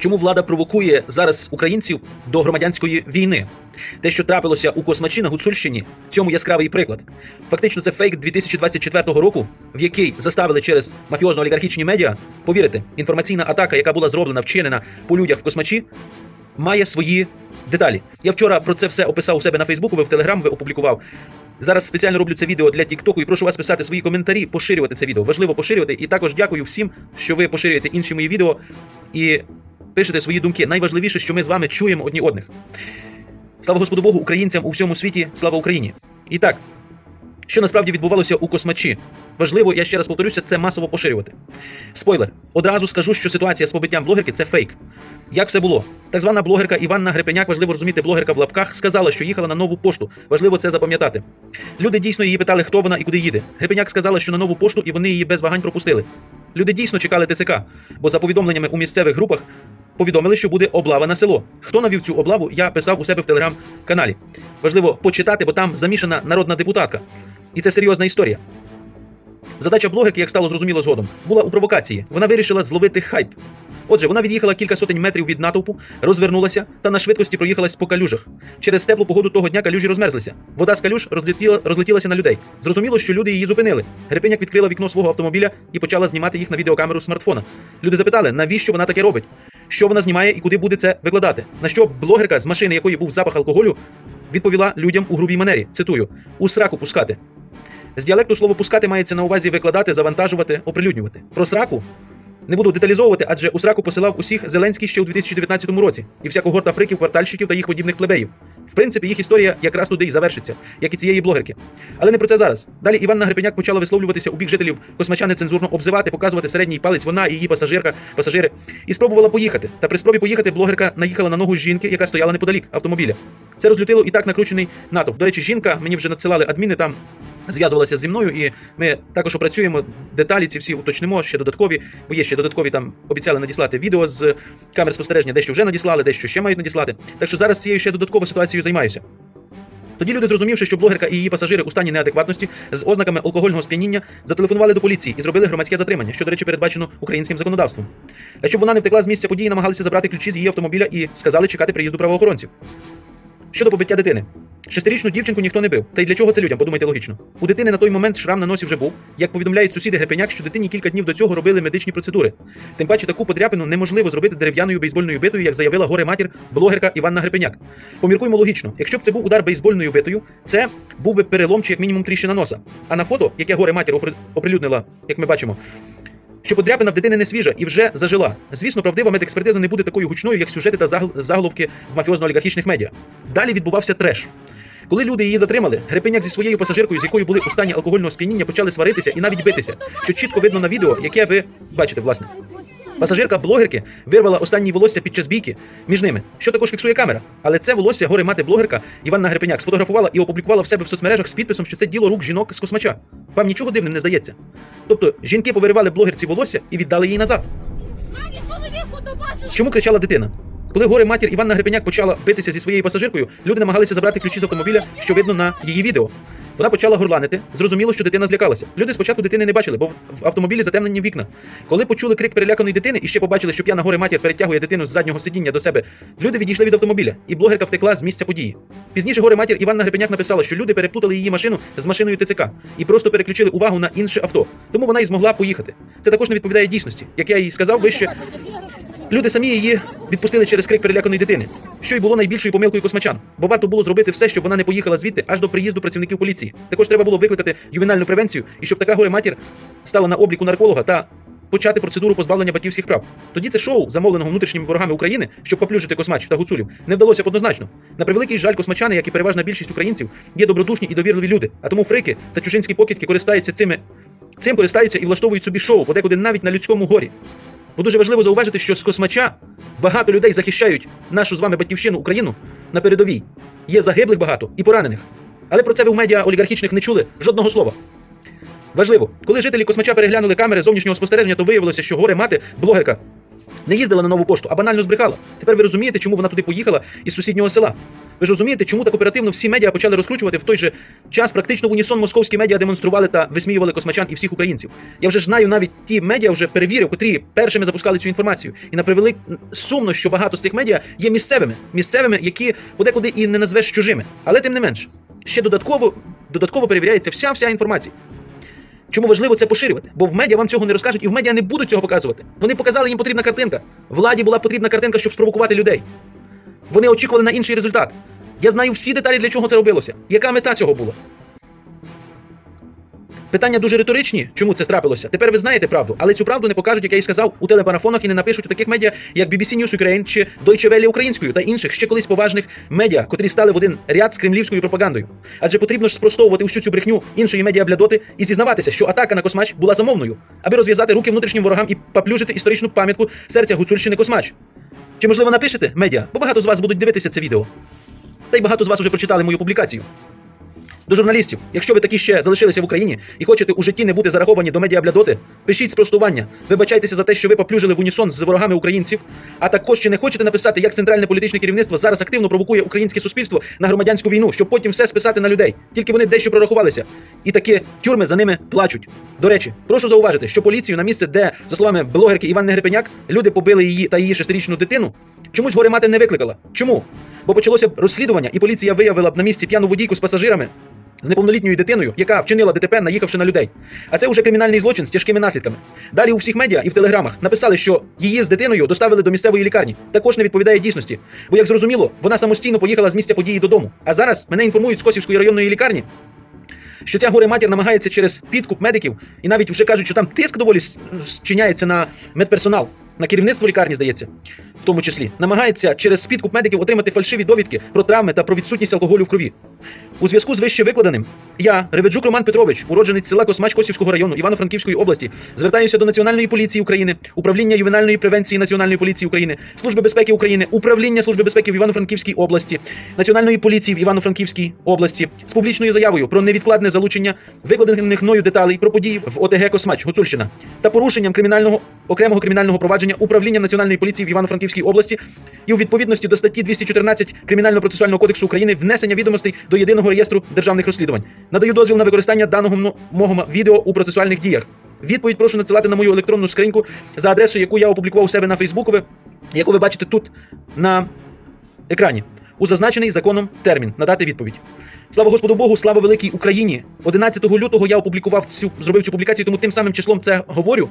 чому влада провокує зараз українців до громадянської війни. Те, що трапилося у Космачі на Гуцульщині, цьому яскравий приклад. Фактично, це фейк 2024 року, в який заставили через мафіозно-олігархічні медіа повірити, інформаційна атака, яка була зроблена, вчинена по людях в Космачі, має свої деталі. Я вчора про це все описав у себе на Фейсбуку, ви в Телеграм ви опублікував. Зараз спеціально роблю це відео для Тіктоку і прошу вас писати свої коментарі, поширювати це відео. Важливо поширювати. І також дякую всім, що ви поширюєте інші мої відео і пишете свої думки. Найважливіше, що ми з вами чуємо одні одних. Слава Господу Богу, українцям у всьому світі, слава Україні! І так, що насправді відбувалося у космачі? Важливо, я ще раз повторюся, це масово поширювати. Спойлер, одразу скажу, що ситуація з побиттям блогерки це фейк. Як все було? Так звана блогерка Іванна Грепеняк, важливо розуміти, блогерка в лапках, сказала, що їхала на нову пошту. Важливо це запам'ятати. Люди дійсно її питали, хто вона і куди їде. Грепеняк сказала, що на нову пошту, і вони її без вагань пропустили. Люди дійсно чекали ТЦК, бо за повідомленнями у місцевих групах повідомили, що буде облава на село. Хто навів цю облаву, я писав у себе в телеграм-каналі. Важливо почитати, бо там замішана народна депутатка. І це серйозна історія. Задача блогерки, як стало зрозуміло згодом, була у провокації. Вона вирішила зловити хайп. Отже, вона від'їхала кілька сотень метрів від натовпу, розвернулася та на швидкості проїхалась по калюжах. Через теплу погоду того дня калюжі розмерзлися. Вода з калюж розлетіла, розлетілася на людей. Зрозуміло, що люди її зупинили. Грипиняк відкрила вікно свого автомобіля і почала знімати їх на відеокамеру смартфона. Люди запитали, навіщо вона таке робить, що вона знімає і куди буде це викладати. На що блогерка, з машини якої був запах алкоголю, відповіла людям у грубій манері. Цитую: у сраку пускати. З діалекту слово пускати мається на увазі викладати, завантажувати, оприлюднювати. Про сраку не буду деталізовувати, адже у сраку посилав усіх Зеленський ще у 2019 році, і вся когорта фриків, квартальщиків та їх подібних плебеїв. В принципі, їх історія якраз туди й завершиться, як і цієї блогерки. Але не про це зараз. Далі Іванна Грипеняк почала висловлюватися у бік жителів космача нецензурно обзивати, показувати середній палець вона і її пасажирка, пасажири, і спробувала поїхати. Та при спробі поїхати блогерка наїхала на ногу жінки, яка стояла неподалік автомобіля. Це розлютило і так накручений натовп. До речі, жінка мені вже надсилали адміни там. Зв'язувалася зі мною, і ми також опрацюємо деталі. Ці всі уточнимо ще додаткові, бо є ще додаткові там обіцяли надіслати відео з камер спостереження, дещо вже надіслали, дещо ще мають надіслати. Так що зараз цією ще додатковою ситуацією займаюся. Тоді люди, зрозумівши, що блогерка і її пасажири у стані неадекватності з ознаками алкогольного сп'яніння, зателефонували до поліції і зробили громадське затримання, що, до речі, передбачено українським законодавством. А щоб вона не втекла з місця події, намагалися забрати ключі з її автомобіля і сказали чекати приїзду правоохоронців. Щодо побиття дитини. Шестирічну дівчинку ніхто не бив. Та й для чого це людям? Подумайте логічно. У дитини на той момент шрам на носі вже був. Як повідомляють сусіди Грепеняк, що дитині кілька днів до цього робили медичні процедури. Тим паче таку подряпину неможливо зробити дерев'яною бейсбольною битою, як заявила горе матір блогерка Іванна Грепеняк. Поміркуємо логічно. Якщо б це був удар бейсбольною битою, це був би перелом чи як мінімум тріщина носа. А на фото, яке горе матір опри- оприлюднила, як ми бачимо, що подряпина в дитини не свіжа і вже зажила. Звісно, правдива медекспертиза не буде такою гучною, як сюжети та заголовки в мафіозно-олігархічних медіа. Далі відбувався треш. Коли люди її затримали, Грепеняк зі своєю пасажиркою, з якою були у стані алкогольного сп'яніння, почали сваритися і навіть битися, що чітко видно на відео, яке ви бачите, власне. Пасажирка блогерки вирвала останні волосся під час бійки між ними, що також фіксує камера. Але це волосся горе мати блогерка Іванна Грепеняк сфотографувала і опублікувала в себе в соцмережах з підписом, що це діло рук жінок з космача. Вам нічого дивним не здається. Тобто жінки повиривали блогерці волосся і віддали їй назад. Чому кричала дитина? Коли горе матір Іванна Гребеняк почала битися зі своєю пасажиркою, люди намагалися забрати ключі з автомобіля, що видно на її відео. Вона почала горланити. Зрозуміло, що дитина злякалася. Люди спочатку дитини не бачили, бо в автомобілі затемнені вікна. Коли почули крик переляканої дитини і ще побачили, що п'яна горе матір перетягує дитину з заднього сидіння до себе, люди відійшли від автомобіля, і блогерка втекла з місця події. Пізніше горе матір Іванна Гребеняк написала, що люди переплутали її машину з машиною ТЦК і просто переключили увагу на інше авто. Тому вона й змогла поїхати. Це також не відповідає дійсності. Як я їй сказав вище, Люди самі її відпустили через крик переляканої дитини, що й було найбільшою помилкою космачан, бо варто було зробити все, щоб вона не поїхала звідти аж до приїзду працівників поліції. Також треба було викликати ювенальну превенцію і щоб така горе матір стала на обліку нарколога та почати процедуру позбавлення батьківських прав. Тоді це шоу, замовленого внутрішніми ворогами України, щоб поплюжити космач та гуцулів, не вдалося однозначно. На превеликий жаль, космачани, як і переважна більшість українців, є добродушні і довірливі люди. А тому фрики та чужинські покидьки користаються цими. Цим користаються і влаштовують собі шоу, подекуди навіть на людському горі. Бо дуже важливо зауважити, що з космача багато людей захищають нашу з вами батьківщину Україну на передовій. Є загиблих багато і поранених. Але про це ви в медіа олігархічних не чули жодного слова. Важливо, коли жителі космача переглянули камери зовнішнього спостереження, то виявилося, що горе мати, блогерка, не їздила на нову пошту, а банально збрехала. Тепер ви розумієте, чому вона туди поїхала із сусіднього села. Ви ж розумієте, чому так оперативно всі медіа почали розкручувати в той же час практично в унісон московські медіа демонстрували та висміювали космачан і всіх українців. Я вже знаю навіть ті медіа вже перевірив, котрі першими запускали цю інформацію. І на превелик сумно, що багато з цих медіа є місцевими, місцевими, які подекуди і не назвеш чужими. Але тим не менш, ще додатково, додатково перевіряється вся вся інформація. Чому важливо це поширювати? Бо в медіа вам цього не розкажуть, і в медіа не будуть цього показувати. Вони показали, їм потрібна картинка. Владі була потрібна картинка, щоб спровокувати людей. Вони очікували на інший результат. Я знаю всі деталі, для чого це робилося. Яка мета цього була? Питання дуже риторичні, чому це трапилося. Тепер ви знаєте правду, але цю правду не покажуть, як я і сказав, у телепарафонах і не напишуть у таких медіа, як BBC News Ukraine чи Deutsche Welle українською та інших ще колись поважних медіа, котрі стали в один ряд з кремлівською пропагандою. Адже потрібно ж спростовувати усю цю брехню іншої медіа блядоти і зізнаватися, що атака на Космач була замовною, аби розв'язати руки внутрішнім ворогам і поплюжити історичну пам'ятку серця Гуцульщини Космач. Чи можливо напишете медіа? Бо багато з вас будуть дивитися це відео. Та й багато з вас уже прочитали мою публікацію. До журналістів, якщо ви такі ще залишилися в Україні і хочете у житті не бути зараховані до медіаблядоти, пишіть спростування, вибачайтеся за те, що ви поплюжили в унісон з ворогами українців. А також чи не хочете написати, як центральне політичне керівництво зараз активно провокує українське суспільство на громадянську війну, щоб потім все списати на людей. Тільки вони дещо прорахувалися. І такі тюрми за ними плачуть. До речі, прошу зауважити, що поліцію на місце, де, за словами блогерки Іванни Грипеняк, люди побили її та її шестирічну дитину, чомусь горе мати не викликала. Чому? Бо почалося розслідування, і поліція виявила б на місці п'яну водійку з пасажирами, з неповнолітньою дитиною, яка вчинила ДТП, наїхавши на людей. А це вже кримінальний злочин з тяжкими наслідками. Далі у всіх медіа і в телеграмах написали, що її з дитиною доставили до місцевої лікарні. Також не відповідає дійсності. Бо, як зрозуміло, вона самостійно поїхала з місця події додому. А зараз мене інформують з Косівської районної лікарні. Що ця горе матір намагається через підкуп медиків, і навіть вже кажуть, що там тиск доволі зчиняється на медперсонал, на керівництво лікарні, здається, в тому числі, намагається через підкуп медиків отримати фальшиві довідки про травми та про відсутність алкоголю в крові. У зв'язку з вище викладеним, я, Реведжук Роман Петрович, уродженець села Космач Косівського району Івано-Франківської області, звертаюся до Національної поліції України, управління ювенальної превенції Національної поліції України, Служби безпеки України, управління Служби безпеки в Івано-Франківській області, Національної поліції в Івано-Франківській області з публічною заявою про невідкладне залучення викладених мною деталей про події в ОТГ Космач Гуцульщина та порушенням кримінального окремого кримінального провадження управління Національної поліції в Івано-Франківській області і у відповідності до статті 214 Кримінально-процесуального кодексу України внесення відомостей до єдиного реєстру державних розслідувань. Надаю дозвіл на використання даного мого відео у процесуальних діях. Відповідь прошу надсилати на мою електронну скриньку за адресою, яку я опублікував у себе на Фейсбукові, яку ви бачите тут на екрані. У зазначений законом термін надати відповідь. Слава Господу Богу, слава великій Україні! 11 лютого я опублікував цю зробив цю публікацію, тому тим самим числом це говорю.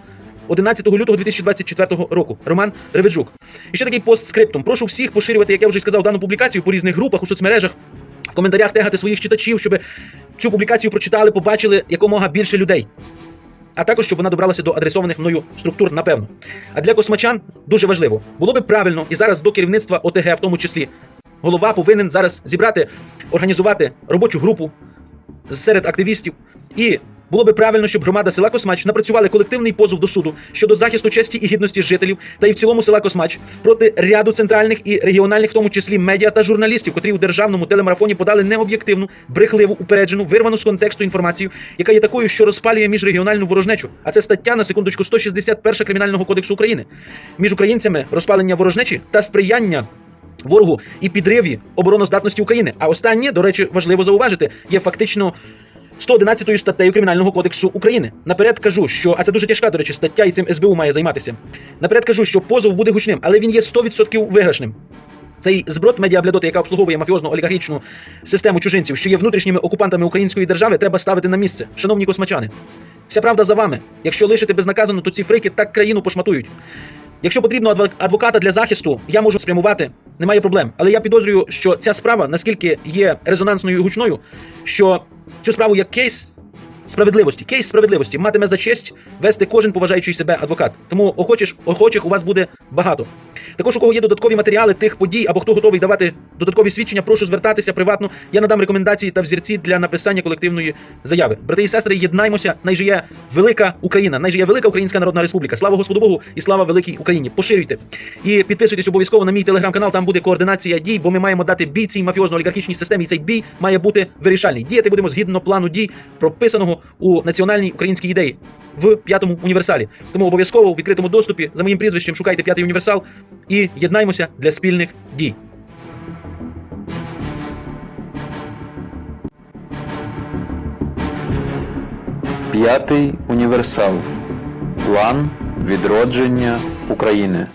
11 лютого 2024 року. Роман Реведжук. І ще такий постскриптум. Прошу всіх поширювати, як я вже сказав, дану публікацію по різних групах у соцмережах, в коментарях тегати своїх читачів, щоб цю публікацію прочитали, побачили якомога більше людей. А також щоб вона добралася до адресованих мною структур, напевно. А для космачан дуже важливо. Було би правильно і зараз до керівництва ОТГ, в тому числі, голова повинен зараз зібрати, організувати робочу групу серед активістів. І було би правильно, щоб громада села Космач напрацювали колективний позов до суду щодо захисту честі і гідності жителів та і в цілому села Космач проти ряду центральних і регіональних, в тому числі медіа та журналістів, котрі у державному телемарафоні подали необ'єктивну, брехливу, упереджену, вирвану з контексту інформацію, яка є такою, що розпалює міжрегіональну ворожнечу. А це стаття на секундочку 161 кримінального кодексу України. Між українцями розпалення ворожнечі та сприяння ворогу і підриві обороноздатності України. А останнє, до речі, важливо зауважити, є фактично 111 статтею Кримінального кодексу України. Наперед кажу, що а це дуже тяжка, до речі, стаття, і цим СБУ має займатися. Наперед кажу, що позов буде гучним, але він є 100% виграшним. Цей зброд медіаблядоти, яка обслуговує мафіозну олігархічну систему чужинців, що є внутрішніми окупантами української держави, треба ставити на місце. Шановні космачани, вся правда за вами. Якщо лишити безнаказано, то ці фрики так країну пошматують. Якщо потрібно адвоката для захисту, я можу спрямувати, немає проблем. Але я підозрюю, що ця справа наскільки є резонансною і гучною, що цю справу як кейс справедливості, кейс справедливості матиме за честь вести кожен поважаючий себе адвокат. Тому охочих, охочих у вас буде багато. Також у кого є додаткові матеріали тих подій або хто готовий давати додаткові свідчення, прошу звертатися приватно. Я надам рекомендації та взірці для написання колективної заяви. Брати і сестри, єднаймося. Найжиє велика Україна, найжиє велика Українська Народна Республіка. Слава Господу Богу і слава великій Україні. Поширюйте і підписуйтесь обов'язково на мій телеграм-канал. Там буде координація дій, бо ми маємо дати бій цій мафіозно-олігархічній системі. І цей бій має бути вирішальний. Діяти будемо згідно плану дій, прописаного у національній українській ідеї в п'ятому універсалі. Тому обов'язково у відкритому доступі за моїм прізвищем шукайте п'ятий універсал і єднаймося для спільних дій. П'ятий універсал план відродження України.